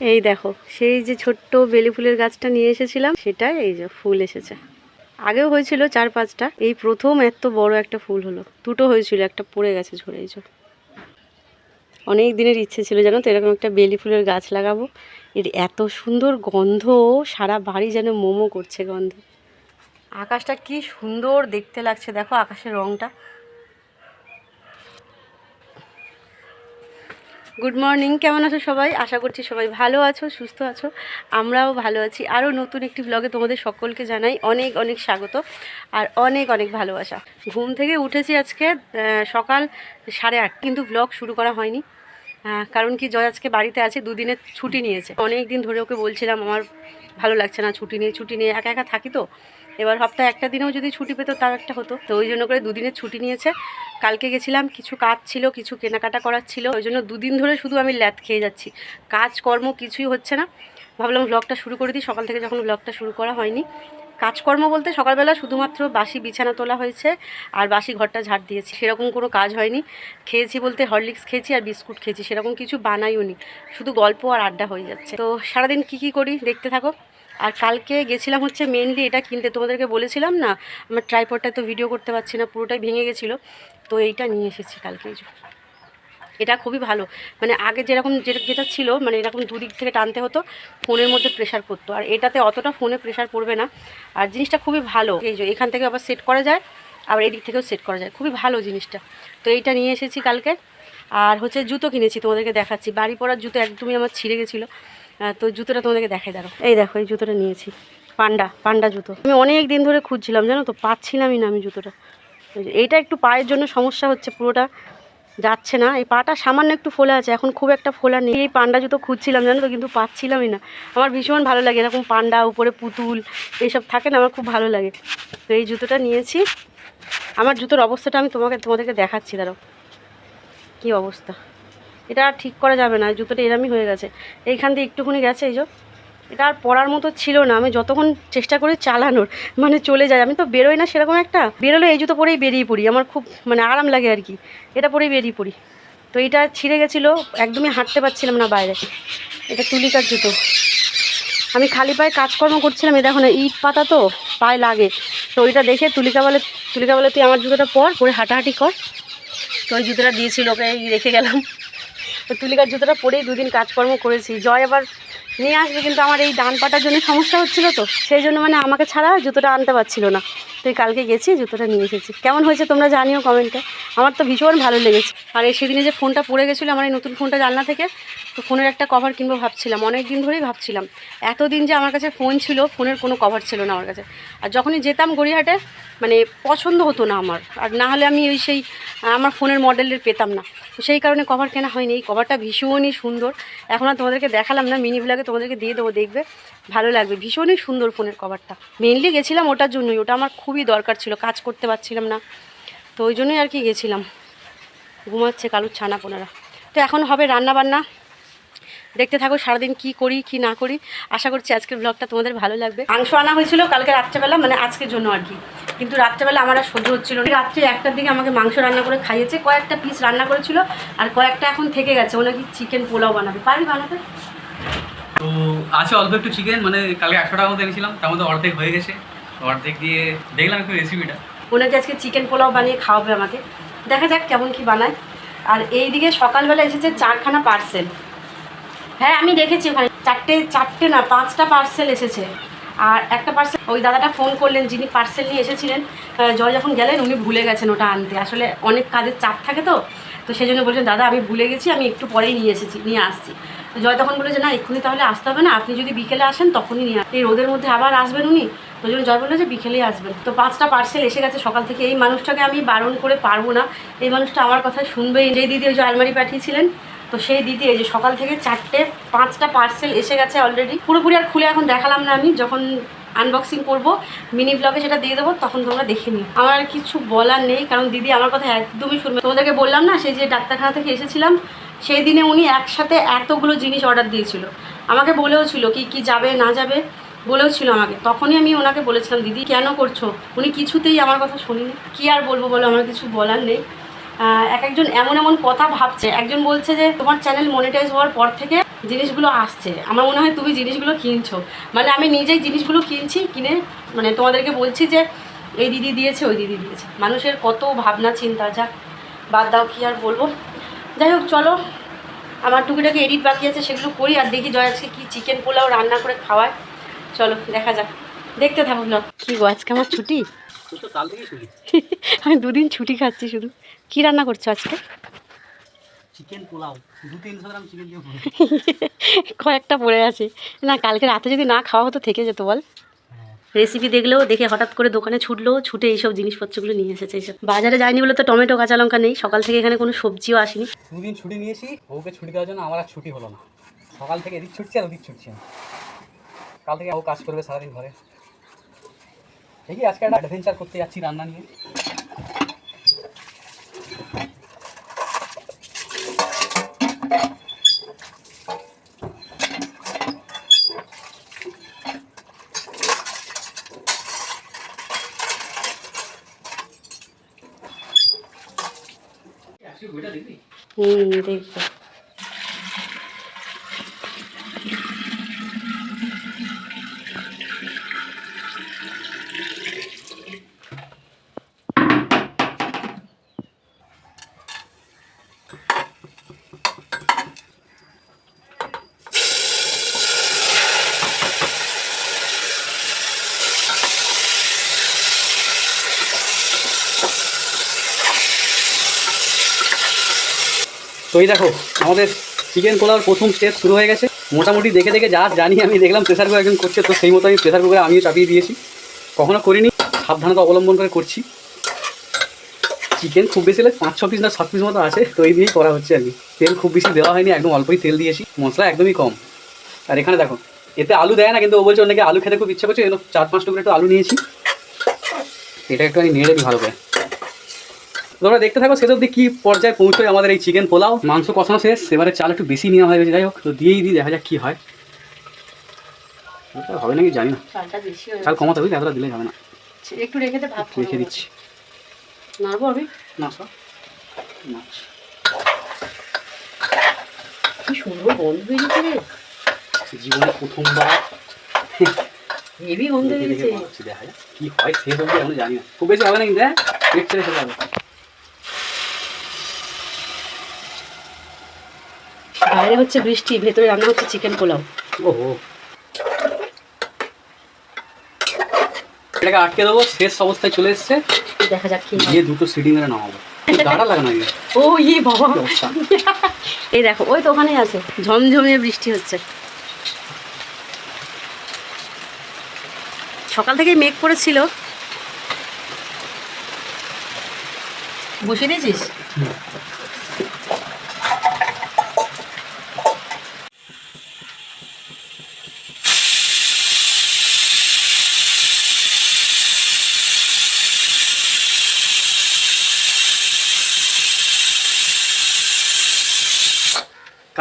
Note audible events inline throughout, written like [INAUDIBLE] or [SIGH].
এই দেখো, সেই যে ছোট্ট বেলি ফুলের গাছটা নিয়ে এসেছিলাম সেটা এই যে ফুল এসেছে। আগেও হয়েছিল চার পাঁচটা, এই প্রথম এত বড় একটা ফুল হলো। দুটো হয়েছিল, একটা পড়ে গেছে ঝরে, এই। অনেক দিনের ইচ্ছে ছিল জানো তো, এরকম একটা বেলি ফুলের গাছ লাগাবো। এর এত সুন্দর গন্ধ, সারা বাড়ি যেন মোমো করছে গন্ধ। আকাশটা কি সুন্দর দেখতে লাগছে, দেখো আকাশের রংটা। গুড মর্নিং কেমন আছো সবাই? আশা করছি সবাই ভালো আছো, সুস্থ আছো। আমরাও ভালো আছি। আরও নতুন একটি ব্লগে তোমাদের সকলকে জানাই অনেক অনেক স্বাগত আর অনেক অনেক ভালোবাসা। ঘুম থেকে উঠেছি আজকে সকাল সাড়ে আট, কিন্তু ব্লগ শুরু করা হয়নি। কারণ কি, জয় আজকে বাড়িতে আছে দুদিনের ছুটি নিয়েছে। অনেক দিন ধরে ওকে বলছিলাম, আমার ভালো লাগছে না, ছুটি নিয়ে ছুটি নিয়ে একা একা থাকি তো? এবার সপ্তাহে একটা দিনেও যদি ছুটি পেতো, তার একটা হতো। তো ওই জন্য করে দুদিনের ছুটি নিয়েছে। কালকে গেছিলাম, কিছু কাজ ছিল, কিছু কেনাকাটা করার ছিল, ওই জন্য দুদিন ধরে শুধু আমি ল্যাদ খেয়ে যাচ্ছি। কাজকর্ম কিছুই হচ্ছে না। ভাবলাম ব্লগটা শুরু করে দিই, সকাল থেকে যখন ব্লগটা শুরু করা হয়নি। কাজকর্ম বলতে সকালবেলা শুধুমাত্র বাসি বিছানা তোলা হয়েছে আর বাসি ঘরটা ঝাড় দিয়েছি। সেরকম কোনো কাজ হয়নি। খেয়েছি বলতে হরলিক্স খেয়েছি আর বিস্কুট খেয়েছি, সেরকম কিছু বানাইও শুধু গল্প আর আড্ডা হয়ে যাচ্ছে। তো সারাদিন কি কি করি দেখতে থাকো। আর কালকে গেছিলাম হচ্ছে মেনলি এটা কিনতে, তোমাদেরকে বলেছিলাম না, আমার ট্রাইপডটা তো ভিডিও করতে পারছি না, পুরোটাই ভেঙে গেছিল। তো এইটা নিয়ে এসেছি কালকে। এটা খুবই ভালো মানে আগে যেরকম যেটা ছিল মানে এরকম দুদিক থেকে টানতে হতো, ফোনের মধ্যে প্রেশার পড়তো আর এটাতে অতটা ফোনে প্রেশার পড়বে না। আর জিনিসটা খুবই ভালো, এই যে এখান থেকে আবার সেট করা যায়, আবার এদিক থেকেও সেট করা যায়। খুবই ভালো জিনিসটা। তো এইটা নিয়ে এসেছি কালকে। আর হচ্ছে জুতো কিনেছি, তোমাদেরকে দেখাচ্ছি। বাড়ি পরার জুতো একদমই আমার ছিঁড়ে গেছিল। তো জুতোটা তোমাদেরকে দেখাই দাঁড়ো এই দেখো, এই জুতোটা নিয়েছি। পান্ডা পান্ডা জুতো। আমি অনেক দিন ধরে খুঁজছিলাম, জানো তো? পাচ্ছিলামই না আমি জুতোটা। এই এইটা একটু পায়ের জন্য সমস্যা হচ্ছে, পুরোটা যাচ্ছে না। এই পাটা সামান্য একটু ফোলা আছে, এখন খুব একটা ফোলা নেই। এই পান্ডা জুতো খুঁজছিলাম, জানো তো, কিন্তু পাচ্ছিলামই না। আমার ভীষণ ভালো লাগে, এরকম পান্ডা, উপরে পুতুল, এইসব থাকে না, আমার খুব ভালো লাগে। তো এই জুতোটা নিয়েছি। আমার জুতোর অবস্থাটা আমি তোমাকে, তোমাদেরকে দেখাচ্ছি, দাঁড়াও। কী অবস্থা? এটা আর ঠিক করা যাবে না জুতোটা এরমই হয়ে গেছে। এইখান দিয়ে একটুখানি গেছে, এই এটা আর পরার মতো ছিল না, আমি যতক্ষণ চেষ্টা করি চালানোর মানে চলে যায়। আমি তো বেরোই না সেরকম একটা। বেরোলে এই জুতো পরেই বেরিয়ে পড়ি, আমার খুব মানে আরাম লাগে আর কি। এটা পরেই বেরিয়ে পড়ি। তো এটা ছিঁড়ে গেছিল, একদমই হাঁটতে পারছিলাম না বাইরে। এটা তুলিকার জুতো। আমি খালি পায়ে কাজকর্ম করছিলাম, এই দেখো না, ইট পাতা তো, পায়ে লাগে। তো ওইটা দেখে তুলিকা বলে তুলিকা বলে, তুই আমার জুতোটা পর, পরে হাঁটাহাঁটি কর। তো ওই জুতোটা দিয়েছিল, ওকে রেখে গেলাম। তো তুলিকার জুতোটা পরেই দুদিন কাজকর্ম করেছি। জয় আবার নিয়ে আসবে, কিন্তু আমার এই ডান পাটার জন্য সমস্যা হচ্ছিল তো। সেই জন্য মানে আমাকে ছাড়া জুতোটা আনতে পারছিল না। তুই কালকে গেছি, জুতোটা নিয়ে এসেছি। কেমন হয়েছে তোমরা জানিও কমেন্টে। আমার তো ভীষণ ভালো লেগেছে। আর এই সেদিনে যে ফোনটা পড়ে গেছিল, আমার এই নতুন ফোনটা জানলা থেকে, তো ফোনের একটা কভার কিনবো ভাবছিলাম অনেক দিন ধরেই ভাবছিলাম। এতদিন যে আমার কাছে ফোন ছিল, ফোনের কোনো কভার ছিল না আমার কাছে। আর যখনই যেতাম গড়িয়াহাটে মানে পছন্দ হতো না আমার। আর না হলে আমি ওই সেই, আমার ফোনের মডেলের পেতাম না। তো সেই কারণে কভার কেনা হয়নি। এই কভারটা ভীষণই সুন্দর। এখন আর তোমাদেরকে দেখালাম না মিনি ব্লগে তোমাদেরকে দিয়ে দেবো, দেখবে। ভালো লাগবে। ভীষণই সুন্দর ফোনের কভারটা মেনলি গেছিলাম ওটার জন্যই। ওটা আমার খুবই দরকার ছিল, কাজ করতে পারছিলাম না। তো ওই জন্যই আর কি গেছিলাম। ঘুমাচ্ছে কালুর ছানা পোনারা। তো এখন হবে রান্না বান্না দেখতে থাকো সারাদিন কি করি, কি না করি। আশা করছি আজকের ব্লগটা তোমাদের ভালো লাগবে। মাংস আনা হয়েছিল কালকে রাত্রেবেলা মানে আজকের জন্য আর কি। কিন্তু রাত্রেবেলা আমার আর সহ্য হচ্ছিল না। রাত্রে একটার দিকে আমাকে মাংস রান্না করে খাইয়েছে, কয়েকটা পিস রান্না করেছিল, আর কয়েকটা এখন থেকে গেছে। ও নাকি চিকেন পোলাও বানাবে। পারবি বানাতে? তো আছে অল্প একটু চিকেন মানে কালকে একশো টাকার মতো এনেছিলাম। তার মধ্যে অর্ধেক হয়ে গেছে। অর্ধেক দিয়ে দেখলাম একটু রেসিপিটা ও নাকি আজকে চিকেন পোলাও বানিয়ে খাওয়াবে আমাকে। দেখা যাক কেমন কি বানায়। আর এই দিকে সকালবেলা এসেছে চারখানা পার্সেল হ্যাঁ আমি দেখেছি ওখানে। চারটে চারটে না, পাঁচটা পার্সেল এসেছে। আর একটা পার্সেল ওই দাদাটা ফোন করলেন, যিনি পার্সেল নিয়ে এসেছিলেন জয় যখন গেলেন, উনি ভুলে গেছেন ওটা আনতে। আসলে অনেক কাজের চাপ থাকে তো। তো সেই জন্য বলছেন দাদা, আমি ভুলে গেছি, আমি একটু পরেই নিয়ে এসেছি, নিয়ে আসছি। জয় তখন বলে যে না, এক্ষুনি তাহলে আসতে হবে না। আপনি যদি বিকেলে আসেন, তখনই নিয়ে। এই রোদের মধ্যে আবার আসবেন উনি? ওই জন্য জয় বলল যে বিকেলেই আসবেন। তো পাঁচটা পার্সেল এসে গেছে সকাল থেকে। এই মানুষটাকে আমি বারণ করে পারব না। এই মানুষটা আমার কথা শুনবেই যেই দিদি ওই যে আলমারি পাঠিয়েছিলেন, তো সেই দিদি এই যে সকাল থেকে চারটে পাঁচটা পার্সেল এসে গেছে অলরেডি পুরোপুরি আর খুলে এখন দেখালাম না আমি। যখন আনবক্সিং করব মিনি ব্লগে সেটা দিয়ে দেবো, তখন তোমরা দেখে নিও। আমার কিছু বলার নেই, কারণ দিদি আমার কথা একদমই শুনবে তোমাদেরকে বললাম না, সেই যে ডাক্তারখানা থেকে এসেছিলাম, সেই দিনে উনি একসাথে এতগুলো জিনিস অর্ডার দিয়েছিল। আমাকে বলেও ছিল কি কি যাবে, না যাবে। বলেও ছিল আমাকে। তখনই আমি ওনাকে বলেছিলাম, দিদি, কেন করছ? উনি কিছুতেই আমার কথা শুনিনি। কি আর বলব বলো, আমার কিছু বলার নেই। এক একজন এমন এমন কথা ভাবছে। একজন বলছে যে, তোমার চ্যানেল মনিটাইজ হওয়ার পর থেকে জিনিসগুলো আসছে। আমার মনে হয় তুমি জিনিসগুলো কিনছো। মানে আমি নিজেই জিনিসগুলো কিনছি, কিনে মানে তোমাদেরকে বলছি যে, এই দিদি দিয়েছে, ওই দিদি দিয়েছে। মানুষের কত ভাবনা, চিন্তা যাক বাদ দাও, কি আর বলব। যাই হোক, চলো। আমার টুকিটাকে এডিট বাকি আছে, সেগুলো করি আর দেখি জয় আজকে কী চিকেন পোলাও রান্না করে খাওয়ায়। চলো দেখা যাক। দেখতে থাকো ব্লগ কি গো আজকে আমার ছুটি? তুই তো কাল [LAUGHS] আমি দুদিন ছুটি খাচ্ছি শুধু। কী রান্না করছ আজকে? চিকেন পোলাও। দু তিনশো গ্রাম চিকেন দিয়ে [LAUGHS] কয়েকটা পড়ে আছে। না কালকে রাতে যদি না খাওয়া হতো থেকে যেত বল। রেসিপি দেখলেও দেখে হঠাৎ করে দোকানে ছুটলো ছুটে এইসব জিনিসপত্রগুলো নিয়ে এসেছে এইসব। বাজারে যায়নি বলে তো টমেটো কাঁচা লঙ্কা নেই। সকাল থেকে এখানে কোনো সবজিও আসেনি। দুদিন ছুটি নিয়েছি ওকে ছুটি দেওয়ার জন্য আমার আর ছুটি হলো না। সকাল থেকে এদিক ছুটছি আর ওদিক ছুটছি কাল থেকে ও কাজ করবে সারাদিন ঘরে। দেখি আজকে একটা অ্যাডভেঞ্চার করতে যাচ্ছি রান্না নিয়ে। হুম দেখব তো এই দেখো, আমাদের চিকেন পোলাওর প্রথম স্টেপ শুরু হয়ে গেছে। মোটামুটি দেখে দেখে যা জানি আমি দেখলাম প্রেসার কুকার একজন করছে, তো সেই মতো আমি প্রেসার কুকারে আমিও চাপিয়ে দিয়েছি। কখনো করিনি, সাবধানতা অবলম্বন করে করছি। চিকেন খুব বেশি হলে পাঁচ, ছ পিস না, সাত পিস মতো আছে, তো এই দিয়েই করা হচ্ছে আর কি। তেল খুব বেশি দেওয়া হয়নি, একদম অল্পই তেল দিয়েছি, মশলা একদমই কম। আর এখানে দেখো, এতে আলু দেয় না, কিন্তু ও বলছে অনেকে আলু খেতে খুব ইচ্ছা করছে এজন্য চার পাঁচ টুকরো একটু আলু নিয়েছি। এটা একটু আমি নেড়ে ভালো করে। তোমরা দেখতে থাকো শেষ অব্দি কি পর্যায়ে পৌঁছয় আমাদের এই চিকেন পোলাও। মাংস কষানো শেষ এবারে চাল একটু বেশি নেওয়া হয়ে গেছে। যাই হোক তো দিয়েই দিই দেখা যাক কি হয়। হবে নাকি জানি না। চাল কমাতে হবে এতটা দিলে যাবে না। একটু রেখে দে ভাত রেখে দিচ্ছি। নাড়বো আমি? না সব মাছ কি সুন্দর গন্ধ বেরিয়েছে রে। জীবনে প্রথমবার। হেভি গন্ধ দেখে দেখে বেরিয়েছে। দেখা যাক কি হয় এখনও জানি না। খুব বেশি হবে না কিন্তু পেট ছেড়ে খেতে হবে। বাইরে হচ্ছে বৃষ্টি ভেতরে রান্না হচ্ছে চিকেন পোলাও। ওহো। এটাকে আটকে দেবো শেষ অবস্থায় চলে এসছে। দেখা যাক কি। দিয়ে দুটো সিটি মেরে নামাবো। গাড়া লাগানো ও ইয়ে বাবা। এই দেখো ওই তো ওখানেই আছে। ঝমঝমিয়ে বৃষ্টি হচ্ছে। সকাল থেকেই মেঘ করেছিল। বসিয়ে দিয়েছিস?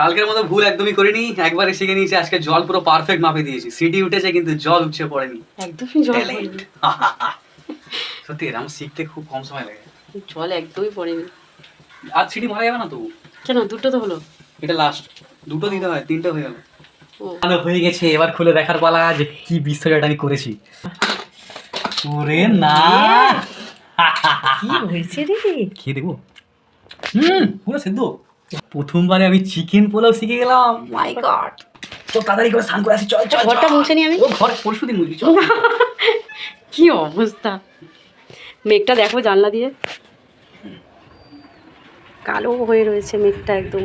কালকের মতো ভুল একদমই করিনি একবারে শিখে নিয়েছি আজকে জল পুরো পারফেক্ট মাপে দিয়েছি। সিটি উঠেছে কিন্তু জল উঠছে পড়েনি। একদমই জল পড়েনি। [LAUGHS] সত্যি এরকম শিখতে খুব কম সময় লাগে। জল একদমই পড়েনি। আর সিটি মারা যাবে না তবু কেন? দুটো তো হলো। এটা লাস্ট দুটো দিতে হয় তিনটে হয়ে গেল ভালো হয়ে গেছে এবার খুলে দেখার পালা যে কি বিস্তারিত আমি করেছি। ওরে না। কি হয়েছে রে? খেয়ে দেবো। হুম পুরো সেদ্ধ। প্রথমবারে আমি চিকেন পোলাও শিখে গেলাম। মাই গড তো তাড়াতাড়ি করে স্নান করে আসি চল চল ঘরটা মুছে নি আমি? ও ঘর পরশু দিন মুছবি চল। [LAUGHS] কি অবস্থা? মেঘটা দেখো জানলা দিয়ে। কালো হয়ে রয়েছে মেঘটা একদম।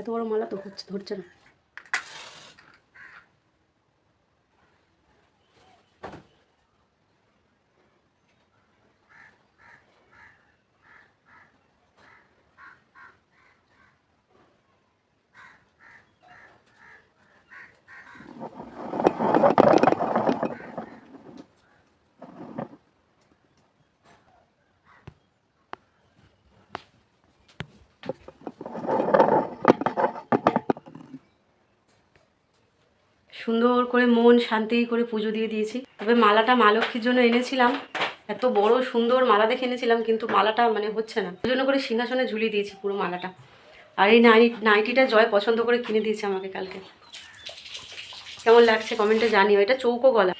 এত বড় মালা তো হচ্ছে ধরছে না। করে মন শান্তি করে পুজো দিয়ে দিয়েছি। তবে মালাটা মা লক্ষ্মীর জন্য এনেছিলাম। এত বড় সুন্দর মালা দেখে এনেছিলাম, কিন্তু মালাটা মানে হচ্ছে না। ওই জন্য করে সিংহাসনে ঝুলিয়ে দিয়েছি পুরো মালাটা। আর এই নাই নাইটিটা জয় পছন্দ করে কিনে দিয়েছে আমাকে কালকে। কেমন লাগছে কমেন্টে জানিও। এটা চৌকো গলা।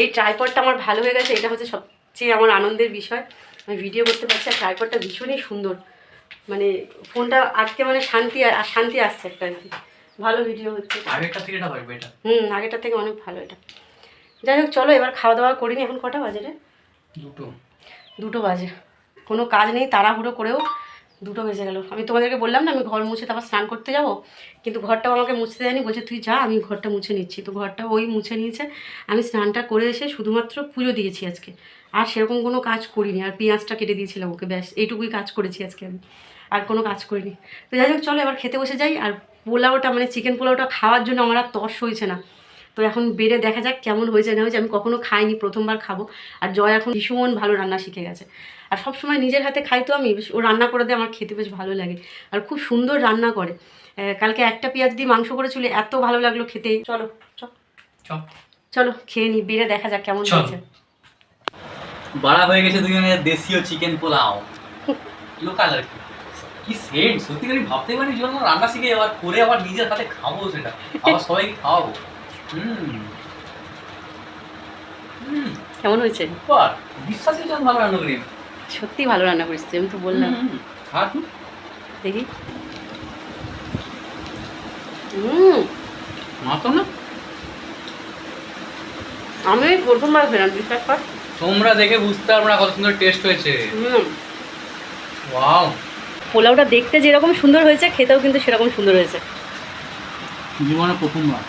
এই ট্রাইপডটা আমার ভালো হয়ে গেছে, এটা হচ্ছে সবচেয়ে আমার আনন্দের বিষয়। আমি ভিডিও করতে পারছি আর ট্রাইপডটা ভীষণই সুন্দর। মানে ফোনটা আজকে মানে শান্তি আর শান্তি আসছে একটা আর কি। ভালো ভিডিও হচ্ছে আগেরটা থেকে এটা ভাববে এটা। হুম আগেরটা থেকে অনেক ভালো এটা। যাই হোক চলো এবার খাওয়া দাওয়া করিনি এখন কটা বাজে রে? দুটো। দুটো বাজে। কোনো কাজ নেই তাড়াহুড়ো করেও দুটো বেজে গেল। আমি তোমাদেরকে বললাম না আমি ঘর মুছে তারপর স্নান করতে যাব কিন্তু ঘরটাও আমাকে মুছতে দেয়নি বলছে তুই যা আমি ঘরটা মুছে নিচ্ছি। তো ঘরটা ওই মুছে নিয়েছে। আমি স্নানটা করে এসে শুধুমাত্র পুজো দিয়েছি আজকে। আর সেরকম কোনো কাজ করিনি আর পেঁয়াজটা কেটে দিয়েছিলাম ওকে ব্যাস। এইটুকুই কাজ করেছি আজকে আমি। আর কোনো কাজ করিনি। তো যাই হোক চলো এবার খেতে বসে যাই আর পোলাওটা মানে চিকেন পোলাওটা খাওয়ার জন্য আমার আর তর্স হয়েছে না। তো এখন বেড়ে দেখা যাক কেমন হয়েছে না হয়েছে আমি কখনো খাইনি প্রথমবার খাব। আর জয় এখন ভীষণ ভালো রান্না শিখে গেছে। আর সব সময় নিজের হাতে খাই তো আমি ও রান্না করে দিয়ে আমার খেতে বেশ ভালো লাগে। আর খুব সুন্দর রান্না করে। কালকে একটা পেঁয়াজ দিয়ে মাংস করেছিল এত ভালো লাগল খেতে। চলো চলো খেয়ে নি বেড়ে দেখা যাক কেমন হয়েছে। বাড়া হয়ে গেছে দুজনের দেশীয় চিকেন পোলাও। [LAUGHS] লোকাল আর কি। কি সেন্ট সত্যি আমি ভাবতে পারি জীবন রান্না শিখে আবার করে আবার নিজের হাতে খাব সেটা। আবার সবাইকে খাওয়াবো। হুম। কেমন হয়েছে? বিশ্বাসই যেমন ভালো রান্না করি সত্যি ভালো রান্না করিস তুই, আমি তো বললাম। খা দেখি। হুম। মাতো না। আমি প্রথমবার খেলাম বিশ্বাস কর তোমরা দেখে বুঝতে পারব না কত সুন্দর টেস্ট হয়েছে। হুম। ওয়াও পোলাওটা দেখতে যেরকম সুন্দর হয়েছে খেতেও কিন্তু সেরকম সুন্দর হয়েছে। জীবনে প্রথমবার।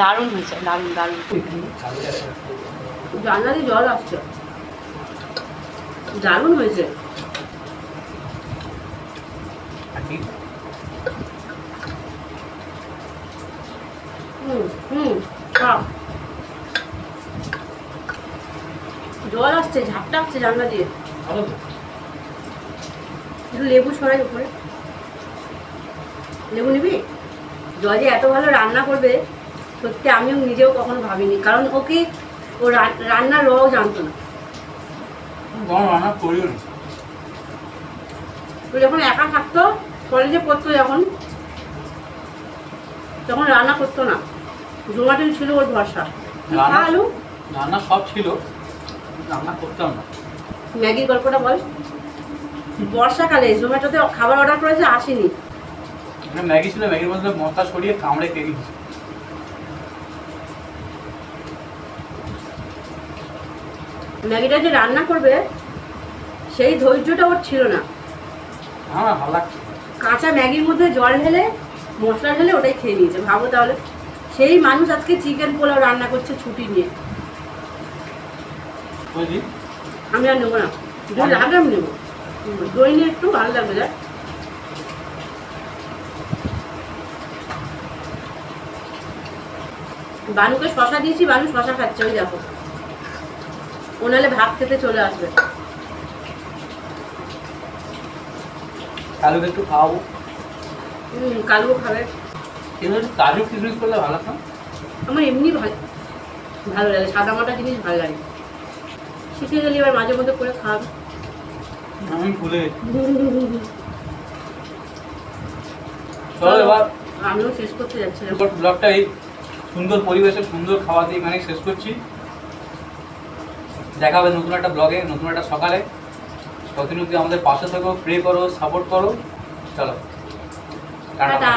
দারুণ হয়েছে দারুণ দারুণ। জানলা দিয়ে জল আসছে। দারুণ হয়েছে। হুম হুম খা। জল আসছে ঝাপটা আসছে জানলা দিয়ে। একটু লেবু ছড়াই উপরে। লেবু নিবি? জয় যে এত ভালো রান্না করবে সত্যি আমিও নিজেও কখনো ভাবিনি। কারণ ওকে ও রা- রান্নার রও জানতো না। রান্না ও যখন একা থাকতো কলেজে পড়তো যখন তখন রান্না করতো না। জোমাটো ছিল ওর ভরসা। রান্না- আলু। রান্না সব ছিল রান্না করতাম না। ম্যাগির গল্পটা বল। বর্ষাকালে জোম্যাটোতে খাবার অর্ডার করেছে আসেনি। ম্যাগি ছিল ম্যাগির মধ্যে মশলা ছড়িয়ে কামড়ে খেয়ে ম্যাগিটা যে রান্না করবে সেই ধৈর্যটা ওর ছিল না। আমার ভালো লাগছে। কাঁচা ম্যাগির মধ্যে জল ঢেলে মশলা ঢেলে ওটাই খেয়ে নিয়েছে। ভাবো তাহলে সেই মানুষ আজকে চিকেন পোলাও রান্না করছে ছুটি নিয়ে। আমি আর নেব না। দই লাগে আমি নেব। দই নিয়ে একটু ভালো লাগবে দেখ। বানুকে শশা দিয়েছি বানু শশা খাচ্ছে ওই দেখো। ও নাহলে ভাত খেতে চলে আসবে। কালুকে একটু খাওয়াবো। হুম কালুও খাবে। কিন্তু কাজু কিশমিশ করলে ভালো না? আমার এমনি ভালো ভালো লাগে সাদা মাটা জিনিস ভালো লাগে। শিখে গেলে এবার মাঝে মধ্যে করে খাওয়াবে। আমি ভুলে চলো এবার আমিও শেষ করতে যাচ্ছিলাম এবার ব্লগটা এই সুন্দর পরিবেশে সুন্দর খাওয়া দিয়ে এখানে শেষ করছি। দেখা হবে নতুন একটা ব্লগে নতুন একটা সকালে। ততদিন আমাদের পাশে থাকো প্রে করো সাপোর্ট করো। চলো টাটা।